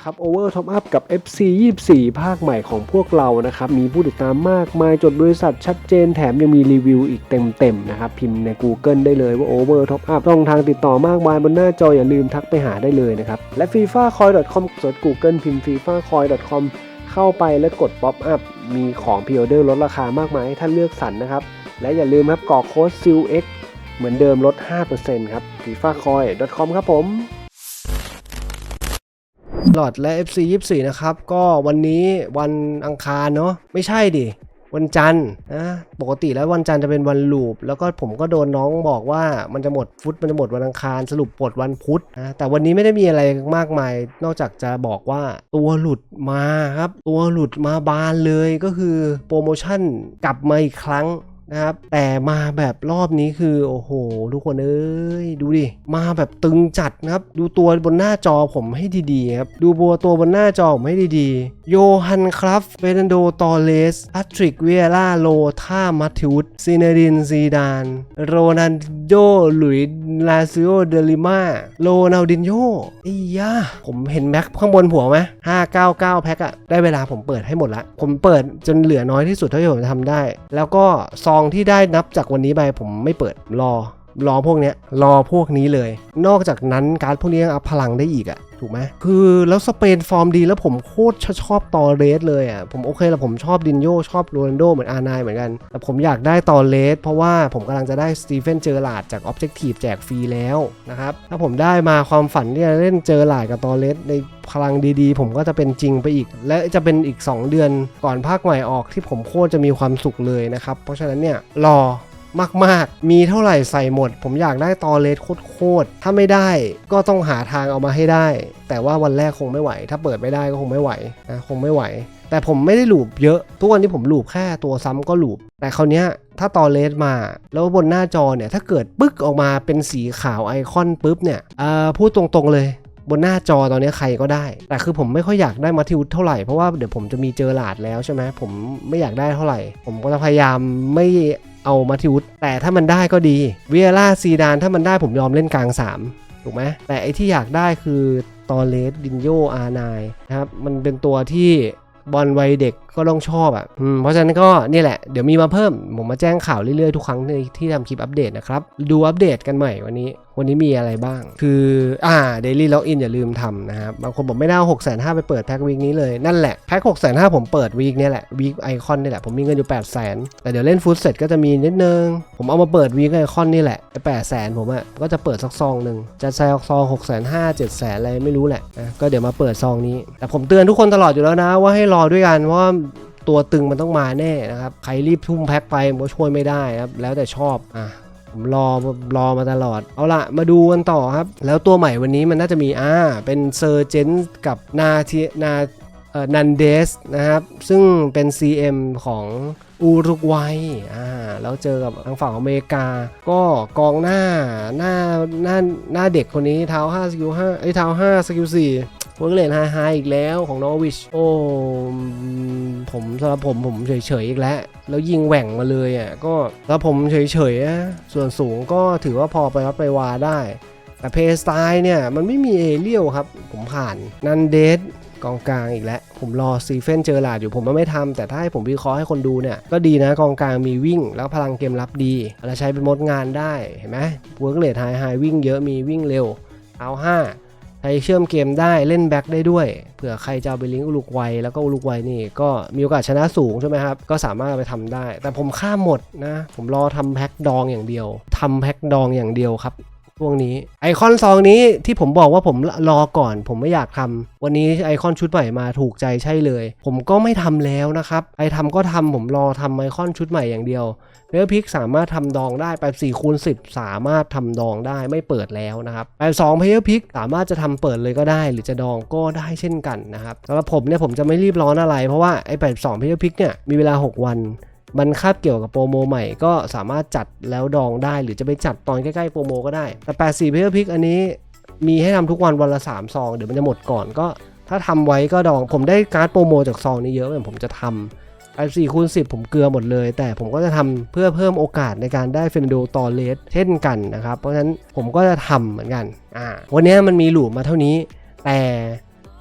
นะครับ Over Top Up กับ FC 24 ภาคใหม่ของพวกเรานะครับ มีผู้ติดตามมากมายจดบริษัทชัดเจนแถมยังมีรีวิวอีกเต็มๆนะครับ พิมพ์ใน Google ได้เลยว่า Over Top Up ช่องทางติดต่อมากมายบนหน้าจออย่าลืมทักไปหาได้เลยนะครับ และ FIFA Coin com เสิร์ช Google พิมพ์ FIFA Coin com เข้าไปแล้วกด Pop Up มีของพิออเดอร์ลดราคามากมายให้ท่านเลือกสรรนะครับ และอย่าลืมครับกรอกโค้ด SILX เหมือนเดิมลด 5%ครับ FIFA Coin com ครับผม หลอดและ FC 24 นะครับ ก็วันนี้วันอังคารเนาะไม่ใช่ดิ วันจันทร์นะปกติแล้ววันจันทร์จะเป็นวันลูป แล้วก็ผมก็โดนน้องบอกว่ามันจะหมดฟุตมันจะหมดวันอังคารสรุปปลดวันพุธนะแต่วันนี้ไม่ได้มีอะไรมากมาย นอกจากจะบอกว่าตัวหลุดมาครับ ตัวหลุดมาบานเลยก็คือโปรโมชั่นกลับมาอีกครั้ง นะครับ แต่มาแบบรอบนี้คือโอ้โห ทุกคนเอ้ยดูดิ มาแบบตึงจัดนะครับ ดูตัวบนหน้าจอผมให้ดีๆครับ ดูบัวตัวบนหน้าจอผมให้ดีๆ โยฮันครับเฟรนโดตอเลสแพทริกเวียร่าโลท่ามัตติวุสซีเนดินซีดาน โรนันโดหลุยลาซิโอเดลิมาโรนัลดินโยไอ้ยาผมเห็นแม็กข้างบนหัวไหม599แพ็คอะได้เวลาผมเปิดให้หมดละ ผมเปิดจนเหลือน้อยที่สุดเท่าที่ผมจะทำได้ แล้วก็ซองที่ได้นับจากวันนี้ไปผมไม่เปิดรอ รอพวกเนี้ยรอพวกนี้เลย นอกจากนั้นการ์ดพวกนี้ยังอัพพลังได้อีกอะถูกไหมคือแล้วสเปนฟอร์มดีแล้วผมโคตรชอบตอเรสเลยอะผมโอเคแล้วผมชอบดินโยชอบโรนัลโดเหมือนอาร์ไนเหมือนกัน แต่ผมอยากได้ตอเรสเพราะว่าผมกำลังจะได้สตีเฟนเจอร์ลาดจาก Objective แจกฟรีแล้วนะครับ ถ้าผมได้มาความฝันที่จะเล่นเจอร์ลาดกับตอเรสในพลังดีๆ ผมก็จะเป็นจริงไปอีก และจะเป็นอีก 2 เดือนก่อนภาคใหม่ออกที่ผมโคตรจะมีความสุขเลยนะครับ เพราะฉะนั้นเนี่ยรอ มากๆ มีเท่าไหร่ใส่หมด ผมอยากได้ตอเลสโคตรๆถ้าไม่ได้ก็ต้องหาทางเอามาให้ได้ แต่ว่าวันแรกคงไม่ไหว ถ้าเปิดไม่ได้ก็คงไม่ไหวนะคงไม่ไหว แต่ผมไม่ได้หลูบเยอะ ทุกวันนี้ผมหลูบแค่ตัวซ้ำก็หลูบแต่คราวนี้ถ้าตอเลสมา แล้วบนหน้าจอเนี่ยถ้าเกิดปึ๊กออกมาเป็นสีขาวไอคอนปุ๊บเนี่ยพูดตรงๆเลยบนหน้าจอตอนนี้ใครก็ได้ แต่คือผมไม่ค่อยอยากได้มาทิวเท่าไหร่ เพราะว่าเดี๋ยวผมจะมีเจอหลาดแล้วใช่ไหมผมไม่อยากได้เท่าไหร่ ผมก็จะพยายามไม่ เอามาทิวแต่ถ้ามันได้ก็ดีเวียร่าซีดานถ้ามันได้ผมยอมเล่นกลาง 3 ถูกไหมแต่ไอที่อยากได้คือตอเลสดินโยอาร์ไนนะครับมันเป็นตัวที่บอลวัยเด็กก็ต้องชอบอะเพราะฉะนั้นก็นี่แหละเดี๋ยวมีมาเพิ่ม ผมมาแจ้งข่าวเรื่อยๆ ทุกครั้งที่ทำคลิปอัปเดตนะครับ ดูอัปเดตกันใหม่วันนี้ วันนี้มีอะไรบ้าง คืออ่า daily login อย่าลืมทำนะครับบางคนบอกไม่ได้เอา6 5 0 0 0ไปเปิดแพ็กวีคนี้เลยนั่นแหละแพ็ก6 5 0 0 0ผมเปิดวีคนี้แหละวีคไอคอนนี่แหละผมมีเงินอยู่8 0 0 0 0 0แต่เดี๋ยวเล่นฟุตเสร็จก็จะมีนิดนึง ผมเอามาเปิดวีคไอคอนนี่แหละแปดแสนผมอะก็จะเปิดสักซองหนึ่งจะใส่ซอง6 5 0 0 0 7 0 0 0อะไรไม่รู้แหละนะก็เดี๋ยวมาเปิดซองนี้แต่ผมเตือนทุกคนตลอดอยู่แล้วนะว่าให้รอด้วยกันเพราะว่า ตัวตึงมันต้องมาแน่นะครับ ใครรีบทุ่มแพ็คไปมันก็ช่วยไม่ได้ครับ แล้วแต่ชอบอะผมรอรอมาตลอด เอาละมาดูกันต่อครับ แล้วตัวใหม่วันนี้มันน่าจะมีอ่าเป็นเซอร์เจนกับนาทีนาเอ่อนันเดสนะครับ ซึ่งเป็น CM ของอุรุกวัยอ่าแล้วเจอกับทางฝั่งอเมริกา ก็กองหน้าหน้าหน้าหน้าเด็กคนนี้เท้า5สกิล5ไอ้เท้า5สกิล4เวิร์กเลนไฮไฮอีกแล้วของนอร์วิชโอ้ ผมสำหรับผมผมเฉยๆอีกแล้ว แล้วยิงแหว่งมาเลยอะก็แล้วผมเฉยๆอะส่วนสูงก็ถือว่าพอไปรับไปวาได้ แต่เพย์สไตล์เนี่ยมันไม่มีเอเรียลครับ ผมผ่านนันเดสกองกลางอีกแล้ว ผมรอซีเฟนเจอหลาดอยู่ผมไม่ทำแต่ถ้าให้ผมวิเคราะห์ให้คนดูเนี่ย ก็ดีนะกองกลางมีวิ่ง แล้วพลังเกมรับดีเราใช้เป็นมดงานได้เห็นไหมเวิร์กเลนไฮไฮวิ่งเยอะมีวิ่งเร็วเอาห้า ใครเชื่อมเกมได้เล่นแบ็คได้ด้วยเผื่อใครจะไปลิงก์อุลุกวัยแล้วก็อุลุกวัยนี่ก็มีโอกาสชนะสูงใช่ไหมครับ ก็สามารถไปทำได้ แต่ผมข้ามหมดนะ ผมรอทำแพ็คดองอย่างเดียวทำแพ็คดองอย่างเดียวครับ พวกนี้ ไอคอนซองนี้ที่ผมบอกว่าผมรอก่อน ผมไม่อยากทำวันนี้ไอคอนชุดใหม่มาถูกใจใช่เลย ผมก็ไม่ทำแล้วนะครับ ไอทำก็ทำผมรอทำไอคอนชุดใหม่อย่างเดียวเพลพิกสามารถทำดองได้ไป4คูณ10 สามารถทำดองได้ไม่เปิดแล้วนะครับไป2เพลพิกสามารถจะทำเปิดเลยก็ได้ หรือจะดองก็ได้เช่นกันนะครับสำหรับผมเนี่ยผมจะไม่รีบร้อนอะไร เพราะว่าไอ้82เพลพิกเนี่ยมีเวลา 6 วัน มันคาบเกี่ยวกับโปรโมใหม่ก็สามารถจัดแล้วดองได้ หรือจะไปจัดตอนใกล้ๆโปรโมก็ได้ แต่84เพลพิกอันนี้มีให้ทำทุกวันวันละ 3 ซอง เดี๋ยวมันจะหมดก่อนก็ ถ้าทำไว้ก็ดองผมได้การ์ดโปรโมจากซองนี้เยอะเหมือนผมจะทำไอ้สี่คูณสิผมเกลือหมดเลย แต่ผมก็จะทำเพื่อเพิ่มโอกาสในการได้เฟนโดตอเลสเช่นกันนะครับ เพราะฉะนั้นผมก็จะทำเหมือนกันอ่าวันนี้มันมีหลูปมาเท่านี้ แต่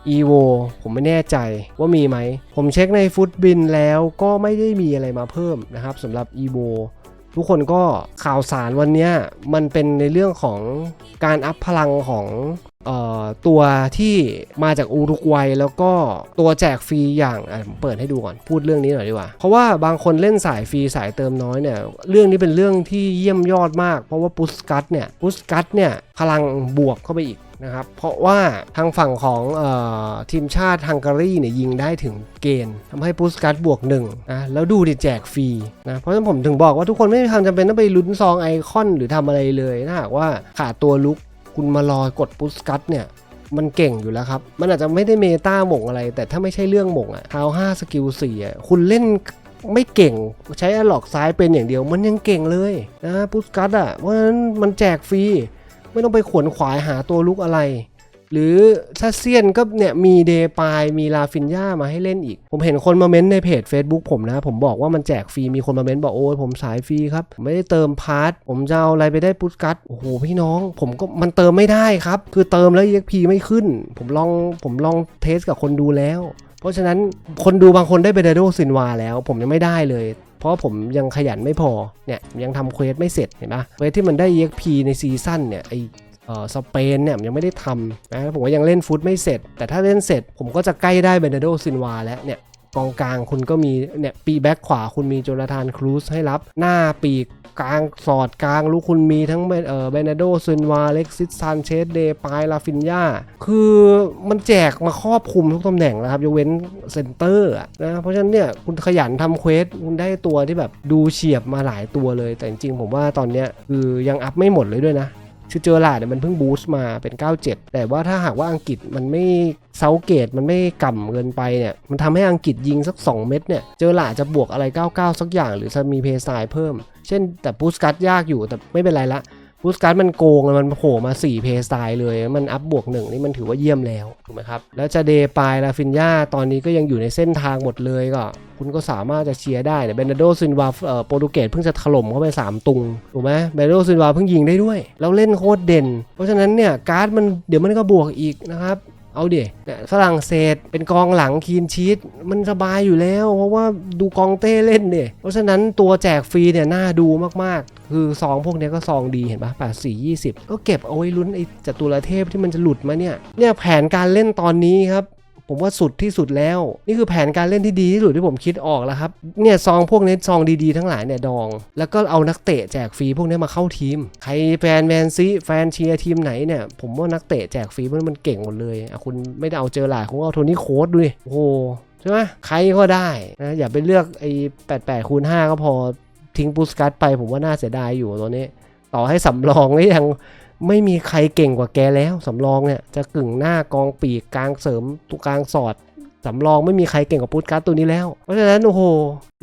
EVO ผมไม่แน่ใจว่ามีไหม ผมเช็คในฟุตบินแล้วก็ไม่ได้มีอะไรมาเพิ่มนะครับสำหรับ EVO ทุกคนก็ข่าวสารวันนี้มันเป็นในเรื่องของการอัพพลังของ ตัวที่มาจากอุรุกวัยแล้วก็ตัวแจกฟรีอย่างอะผมเปิดให้ดูก่อนพูดเรื่องนี้หน่อยดีกว่า เพราะว่าบางคนเล่นสายฟรีสายเติมน้อยเนี่ยเรื่องนี้เป็นเรื่องที่เยี่ยมยอดมาก เพราะว่าปุสกัตเนี่ยปุสกัตเนี่ยพลังบวกเข้าไปอีกนะครับเพราะว่าทางฝั่งของออทีมชาติฮังการีเนี่ยยิงได้ถึงเกณฑ์ทำให้ปุสกัตบวกหนึ่งนะแล้วดูดิแจกฟรีนะเพราะฉะนั้นผมถึงบอกว่าทุกคนไม่มีความจำเป็นต้องไปลุ้นซองไอคอนหรือทำอะไรเลยถ้าหากว่าขาดตัวลุก คุณมารอกดปุสกัตเนี่ยมันเก่งอยู่แล้วครับ มันอาจจะไม่ได้เมตาหม่งอะไร แต่ถ้าไม่ใช่เรื่องหม่งอะเท้าห้าสกิลสี่อะคุณเล่นไม่เก่งใช้อลอกซ้ายเป็นอย่างเดียว มันยังเก่งเลยนะปุสกัตอะเพราะฉะนั้นมันแจกฟรี ไม่ต้องไปขวนขวายหาตัวลุกอะไร หรือถ้าเซียนก็เนี่ยมีเดปายมีลาฟินย่ามาให้เล่นอีก ผมเห็นคนมาเม้นในเพจ Facebook ผมนะ ผมบอกว่ามันแจกฟรี มีคนมาเม้นบอกโอ้ยผมสายฟรีครับ ไม่ได้เติมพาร์ทผมจะเอาอะไรไปได้พุทกัตโอ้โหพี่น้อง ผมก็มันเติมไม่ได้ครับ คือเติมแล้ว EXP ไม่ขึ้น ผมลองผมลองเทสกับคนดูแล้ว เพราะฉะนั้นคนดูบางคนได้เบเดโดซินวาแล้ว ผมยังไม่ได้เลยเพราะผมยังขยันไม่พอเนี่ยยังทำเควสไม่เสร็จเห็นปะเควสที่มันได้ EXP ในซีซั่นเนี่ยไอ สเปนเนี่ยยังไม่ได้ทำนะผมก็ยังเล่นฟุตไม่เสร็จ แต่ถ้าเล่นเสร็จผมก็จะใกล้ได้เบนเดโดซินวาแล้วเนี่ยกองกลางคุณก็มีเนี่ยปีแบ็คขวาคุณมีโจนาธานครูซให้รับ หน้าปีกกลางสอดกลางลูกคุณมีทั้งเบนเอ่อเบนโดซินวาเล็กซิสซานเชสเดปายลาฟินยาคือมันแจกมาครอบคลุมทุกตำแหน่งแล้วครับยกเว้นเซนเตอร์นะเพราะฉะนั้นเนี่ยคุณขยันทำเควสคุณได้ตัวที่แบบดูเฉียบมาหลายตัวเลย แต่จริงๆผมว่าตอนเนี้ยคือยังอัพไม่หมดเลยด้วยนะ คือเจอหลาดเนี่ยมันเพิ่งบูสต์มาเป็น 97 แต่ว่าถ้าหากว่าอังกฤษมันไม่เซาเกตมันไม่ก่ำเกินไปเนี่ยมันทำให้อังกฤษยิงสัก 2 เม็ดเนี่ยเจอหลาดจะบวกอะไร 99 สักอย่าง หรือจะมีเพย์ไซด์เพิ่ม เช่นแต่บูสกัตยากอยู่แต่ไม่เป็นไรละ บูสการ์ดมันโกงแล้วมันโผล่มา 4 เพย์สไตล์เลย มันอัพบวกหนึ่งนี่มันถือว่าเยี่ยมแล้ว ถูกไหมครับ แล้วจะเดปายลาฟินยาตอนนี้ก็ยังอยู่ในเส้นทางหมดเลยก็ คุณก็สามารถจะเชียร์ได้เนี่ยเบนโดซินวาเอ่อโปรตุเกสเพิ่งจะถล่มเข้าไป 3 ตุง ถูกไหมเบนโดซินวาเพิ่งยิงได้ด้วย แล้วเล่นโคตรเด่น เพราะฉะนั้นเนี่ยการ์ดมันเดี๋ยวมันก็บวกอีกนะครับ เอาเดี๋ยฝรั่งเศสเป็นกองหลังคีนชีตมันสบายอยู่แล้ว เพราะว่าดูกองเต้เล่นเนี่ยเพราะฉะนั้นตัวแจกฟรีเนี่ยน่าดูมากๆ คือซองพวกนี้ก็ซองดีเห็นปะแปดสี่ยี่สิบก็เก็บเอาไว้ลุ้นไอ้จตุรเทพที่มันจะหลุดมาเนี่ยเนี่ยแผนการเล่นตอนนี้ครับ ผมว่าสุดที่สุดแล้ว นี่คือแผนการเล่นที่ดีที่สุดที่ผมคิดออกแล้วครับเนี่ยซองพวกนี้ซองดีๆทั้งหลายเนี่ยดอง แล้วก็เอานักเตะแจกฟรีพวกนี้มาเข้าทีม ใครแฟนแมนซีแฟนเชียร์ทีมไหนเนี่ยผมว่านักเตะแจกฟรีพวกนี้มันเก่งหมดเลยอะคุณไม่ได้เอาเจอหลาดคุณเอาโทนี่โค้ดด้วยโอ้โหใช่ไหมใครก็ได้นะอย่าไปเลือกไอ้แปดแปดคูณห้าก็พอทิ้งปูสกัตไปผมว่าน่าเสียดายอยู่ตัวนี้ ต่อให้สำรองก็ยัง ไม่มีใครเก่งกว่าแกแล้วสำรองเนี่ยจะกึ่งหน้ากองปีกกลางเสริมตัวกลางสอดสำรองไม่มีใครเก่งกว่าพุทธการ์ดตัวนี้แล้ว เพราะฉะนั้นโอ้โห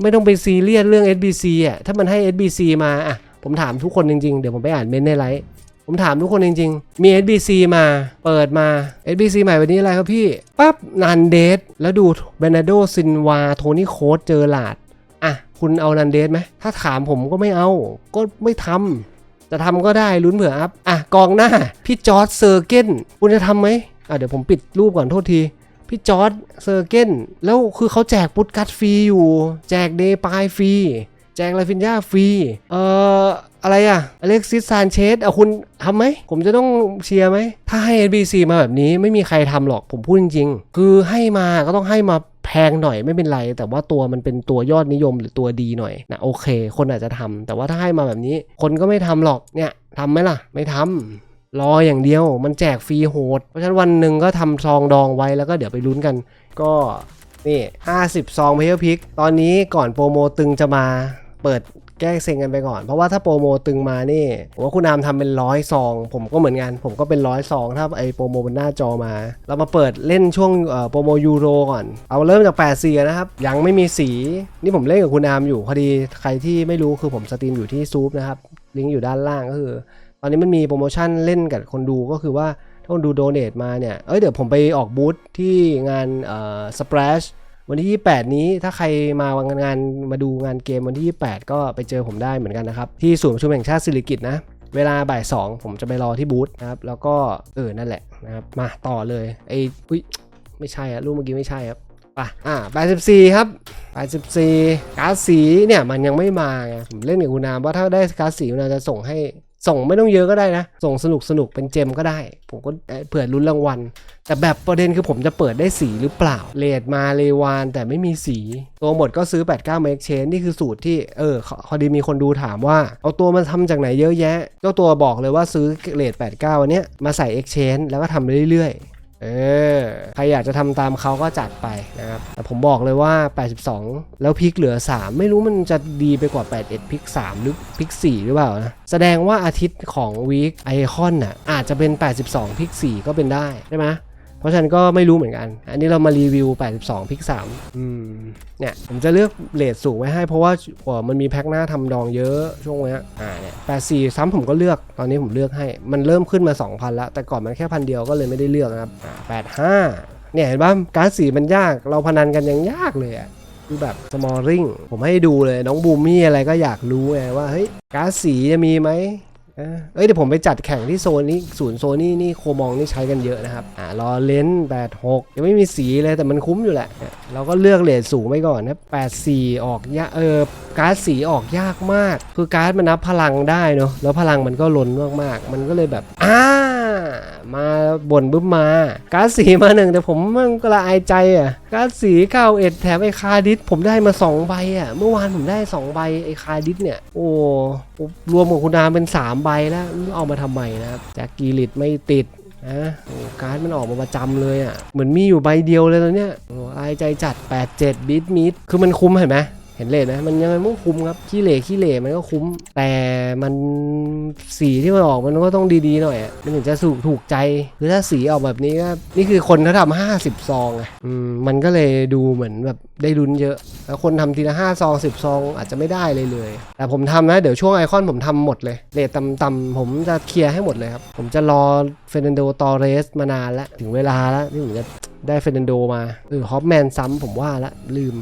ไม่ต้องไปซีเรียสเรื่อง SBC อะถ้ามันให้ SBC มาอะผมถามทุกคนจริงๆ เดี๋ยวผมไปอ่านเมนในไลฟ์ผมถามทุกคนจริงๆ มี SBC มาเปิดมา SBC ใหม่วันนี้อะไรครับพี่ปั๊บนันเดสแล้วดูเบนาโดซินวาโทนี่โคสเจอหลาดอะคุณเอานันเดสไหมถ้าถามผมก็ไม่เอา ก็ไม่ทำ จะทำก็ได้ลุ้นเผื่ออัพ อะกองหน้า พี่จอร์ดเซอร์เกนคุณจะทำไหมอะเดี๋ยวผมปิดรูปก่อนโทษที พี่จอร์ดเซอร์เกนแล้วคือเขาแจกพุทกัตฟรีอยู่ แจกเดปายฟรี แจกลาฟินยาฟรี เอ่อ อะไรอะอเล็กซิสซานเชสเอาคุณทำไหม ผมจะต้องเชียร์ไหม ถ้าให้ NBC มาแบบนี้ไม่มีใครทำหรอกผมพูดจริงๆ คือให้มาก็ต้องให้มา แพงหน่อยไม่เป็นไร แต่ว่าตัวมันเป็นตัวยอดนิยมหรือตัวดีหน่อยนะโอเค คนอาจจะทำแต่ว่าถ้าให้มาแบบนี้ คนก็ไม่ทำหรอกเนี่ยทำไหมล่ะ ไม่ทำรออย่างเดียวมันแจกฟรีโหด เพราะฉะนั้นวันหนึ่งก็ทำซองดองไว้แล้วก็เดี๋ยวไปลุ้นกัน ก็นี่ 50 ซองเพลพิก ตอนนี้ก่อนโปรโมตึงจะมาเปิด แก้เซ็งกันไปก่อน เพราะว่าถ้าโปรโมตึงมานี่ผมว่าคุณอามทำเป็นร้อยซอง ผมก็เหมือนกัน ผมก็เป็นร้อยซองถ้าไอโปรโมบนหน้าจอมา เรามาเปิดเล่นช่วงโปรโมยูโรก่อน เอาเริ่มจาก8สีนะครับ ยังไม่มีสี นี่ผมเล่นกับคุณอามอยู่พอดีใครที่ไม่รู้คือผมสตรีมอยู่ที่ซูปนะครับลิงก์อยู่ด้านล่างก็คือ ตอนนี้มันมีโปรโมชั่นเล่นกับคนดูก็คือว่าถ้าคนดูโดเนทมาเนี่ยเอ้ยเดี๋ยวผมไปออกบูธที่งานเอ่อสเปรช วันที่ 28 นี้ถ้าใครมางานมาดูงานเกมวันที่ 28 ก็ไปเจอผมได้เหมือนกันนะครับ ที่ศูนย์ประชุมแห่งชาติสิริกิตนะเวลาบ่าย2ผมจะไปรอที่บูธนะครับ แล้วก็เออนั่นแหละนะครับ มาต่อเลยไอ้อุ้ยไม่ใช่อะรูปเมื่อกี้ไม่ใช่ครับไปอ่า84ครับ84การ์ดสีเนี่ยมันยังไม่มาไงผมเล่นกับคุณนามว่าถ้าได้การ์ดสีคุณนามจะส่งให้ ส่งไม่ต้องเยอะก็ได้นะ ส่งสนุกสนุกเป็นเจมก็ได้ ผมก็เผื่อลุ้นรางวัล แต่แบบประเด็นคือผมจะเปิดได้สีหรือเปล่าเลดมาเลวานแต่ไม่มีสี ตัวหมดก็ซื้อ 89มา exchange นี่คือสูตรที่เออพอดีมีคนดูถามว่า เอาตัวมาทำจากไหนเยอะแยะ เจ้าตัวบอกเลยว่าซื้อเลด89 อันเนี้ยมาใส่ exchange แล้วก็ทำไปเรื่อยๆ เออใครอยากจะทำตามเขาก็จัดไปนะครับแต่ผมบอกเลยว่า 82 แล้วพลิกเหลือ 3 ไม่รู้มันจะดีไปกว่า 81พลิก 3 หรือพลิก 4 หรือเปล่านะ แสดงว่าอาทิตย์ของวีคไอคอนน่ะอาจจะเป็น 82พลิก 4 ก็เป็นได้ใช่ไหม เพราะฉะนันก็ไม่รู้เหมือนกัน อันนี้เรามารีวิว 82 พิก3อืมเนี่ยผมจะเลือกเลทสูงไว้ให้เพราะว่าเอ่อมันมีแพ็คหน้าทำดองเยอะช่วงเนี้ยอ่าเนี่ย84 ซ้ำผมก็เลือกตอนนี้ผมเลือกให้ มันเริ่มขึ้นมา 2,000ละแต่ก่อนมันแค่พันเดียวก็เลยไม่ได้เลือกนะครับอ่า85 เนี่ยเห็นป่ะการดสีมันยาก เราพนันกันยังยากเลยอะคือแบบ smalling ผมให้ดูเลยน้องบูมมี่อะไรก็อยากรู้ไงว่าเฮ้ยการดสีจะมีไหม เอ้ยเดี๋ยวผมไปจัดแข่งที่โซนนี้ศูนย์โซนี่นี่โคมองนี่ใช้กันเยอะนะครับอ่ารอเลนส์86 ยังไม่มีสีเลยแต่มันคุ้มอยู่แหละ เราก็เลือกเลนสูงไว้ก่อนนะ84 ออกยากเออการ์ดสีออกยากมาก คือการ์ดมันนับพลังได้เนาะแล้วพลังมันก็ล้นมากๆ มันก็เลยแบบอ่า มาบ่นบึ้มมาการ์ดสีมาหนึ่งแต่ผมมันก็ละอายใจอะการ์ดสีเก้าเอ็ดแถมไอ้คาดิสผมได้มา2ใบอะเมื่อวานผมได้ 2 ใบไอ้คาดิสเนี่ยโอ้รวมกับคุณนามเป็น 3 ใบแล้วเอามาทำไมนะครับแจ็คกีริตไม่ติดนะโอ้การ์ดมันออกมาประจำเลยอะ เหมือนมีอยู่ใบเดียวเลยตอนเนี้ยโอ้อายใจจัด 87 บิตมิดคือมันคุ้มเห็นไหม เห็นเลยนะมันยังไงมันก็คุ้มครับขี้เหร่ขี้เหร่มันก็คุ้ม แต่มันสีที่มันออกมันก็ต้องดีๆหน่อยอมันถึงจะถูกถูกใจคือถ้าสีออกแบบนี้ก็นี่คือคนเขาทำห้าสิบซองอืมมันก็เลยดูเหมือนแบบได้ลุ้นเยอะแล้วคนทำทีละห้าซองสิบซอง อาจจะไม่ได้เลยเลย แต่ผมทำนะเดี๋ยวช่วงไอคอนผมทำหมดเลยเลทต่ำๆผมจะเคลียร์ให้หมดเลยครับผมจะรอเฟรนโดตอเรสมานานแล้วถึงเวลาแล้วที่ผมจะ ได้เฟรนโดมาเออฮอปแมนซ้ำผมว่าละลืม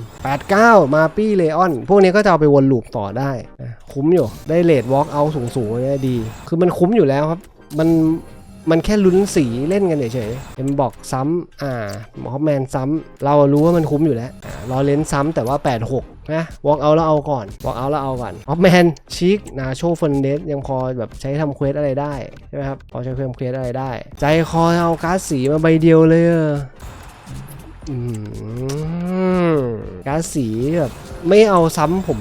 89 มาปี้เลออน พวกนี้ก็จะเอาไปวนลูปต่อได้นะคุ้มอยู่ ได้เลดวอล์กเอาสูงๆเนี่ยดี คือมันคุ้มอยู่แล้วครับ มันมันแค่ลุ้นสีเล่นกันเฉยๆเอ็มบอกซ้ำอ่าฮอปแมนซ้ำเรารู้ว่ามันคุ้มอยู่แล้ว รอเลนซ้ำแต่ว่า 86 นะวอล์กเอาแล้วเอาก่อนวอล์กเอาแล้วเอาก่อนฮอปแมนชิกนาโชเฟนเดสยังพอแบบใช้ทำเควสอะไรได้ ใช่ไหมครับ พอใช้เพิ่มเควสอะไรได้ ใจคอเอาการ์ดสีมาใบเดียวเลยอืมการ์ดสีแบบไม่เอาซ้ำผม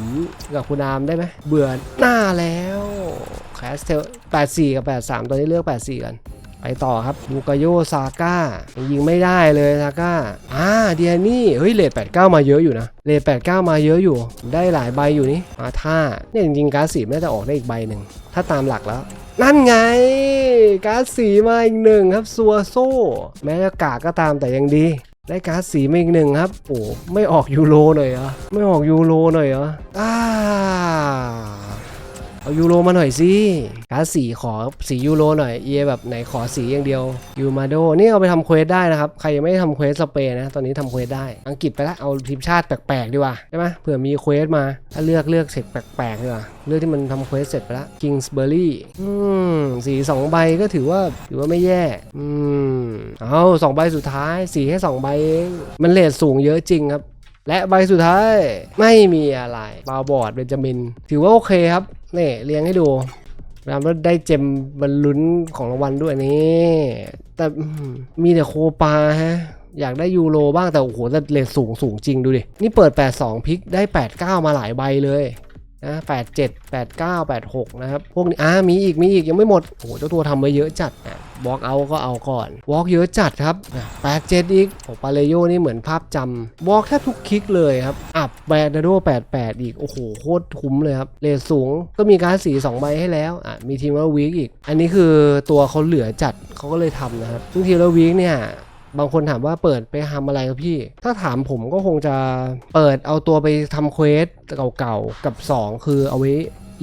กับคุณอามได้ไหมเบื่อหน้าแล้วแคสเทล84 กับ 83 ตอนนี้เลือก 84 กัน ไปต่อครับลูกาโยซาก้ายิงไม่ได้เลยซาก้าอ่าเดียนี่เฮ้ยเลท89มาเยอะอยู่นะเลท89มาเยอะอยู่ ได้หลายใบอยู่นี่มาท่าเนี่ยจริงๆการดสีน่าจะออกได้อีกใบหนึ่งถ้าตามหลักแล้ว นั่นไง การดสีมาอีกหนึ่งครับซัวโซแม้จะกากก็ตามแต่ยังดีได้การ์ดสีมาอีกหนึ่งครับ โอ้ไม่ออกยูโรหน่อยเหรอไม่ออกยูโรหน่อยเหรออ่า เอายูโรมาหน่อยสิการสีขอสียูโรหน่อยเอแบบไหนขอสีอย่างเดียวยูมาโดนี่เอาไปทำเควสได้นะครับ ใครยังไม่ทำเควสสเปนนะ ตอนนี้ทำเควสได้ อังกฤษไปละเอาทีมชาติแปลกๆดีกว่าใช่ไหมเผื่อมีเควสมาถ้าเลือกเลือกเสร็จแปลกๆดีกว่าเลือกที่มันทำเควสเสร็จไปละคิงส์เบอร์รี่อืมสีสองใบก็ถือว่าถือว่าไม่แย่อืมเอาสองใบสุดท้ายสีแค่สองใบเองมันเลทสูงเยอะจริงครับ และใบสุดท้ายไม่มีอะไรบาวบอร์ดเบนจามิน ถือว่าโอเคครับนี่เรียงให้ดูแล้วได้เจมบรรลุนของรางวัลด้วยนี่ แต่มมีแต่โคปาฮะ อยากได้ยูโรบ้างแต่โอ้โหแต่เลทสูงสูงจริงดูดิ นี่เปิด 82 พิกได้ 89 มาหลายใบเลย นะ87 89 86นะครับ พวกนี้อ่ามีอีก มีอีก ยังไม่หมด โอ้โห เจ้าตัวทำไว้เยอะจัดนะวอล์กเอาก็เอาก่อนวอล์กเยอะจัดครับนะ87อีกโอ้ปาเลโยนี่เหมือนภาพจำวอล์กแทบทุกคลิกเลยครับ อับแบรดโด88อีก โอ้โห โคตรคุ้มเลยครับ เลทสูงก็มีการดสี2ใบให้แล้ว อะ มีทีมละวีคอีก อันนี้คือตัวเขาเหลือจัดเขาก็เลยทำนะครับซึ่งทีมละวีคเนี่ย บางคนถามว่าเปิดไปทำอะไรครับพี่ ถ้าถามผมก็คงจะเปิดเอาตัวไปทำเควสเก่าๆ กับ 2 คือเอาไว้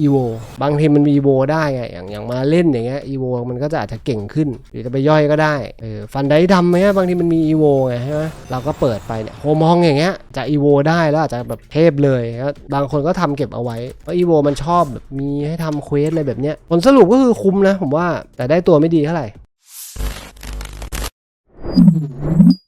อีโวบางทีมันมีอีโวได้ไงอย่างอย่างมาเล่นอย่างเงี้ยอีโวมันก็จะอาจจะเก่งขึ้น หรือจะไปย่อยก็ได้เออฟันได้ดำไหมบางทีมันมีอีโวไงใช่ไหมเราก็เปิดไปเนี่ยโฮมองอย่างเงี้ยจะอีโวได้แล้วอาจจะแบบเทพเลยแล้วบางคนก็ทำเก็บเอาไว้เพราะอีโวมันชอบแบบมีให้ทำเควสอะไรแบบเนี้ยผลสรุปก็คือคุ้มนะผมว่าแต่ได้ตัวไม่ดีเท่าไหร่ Mm-hmm.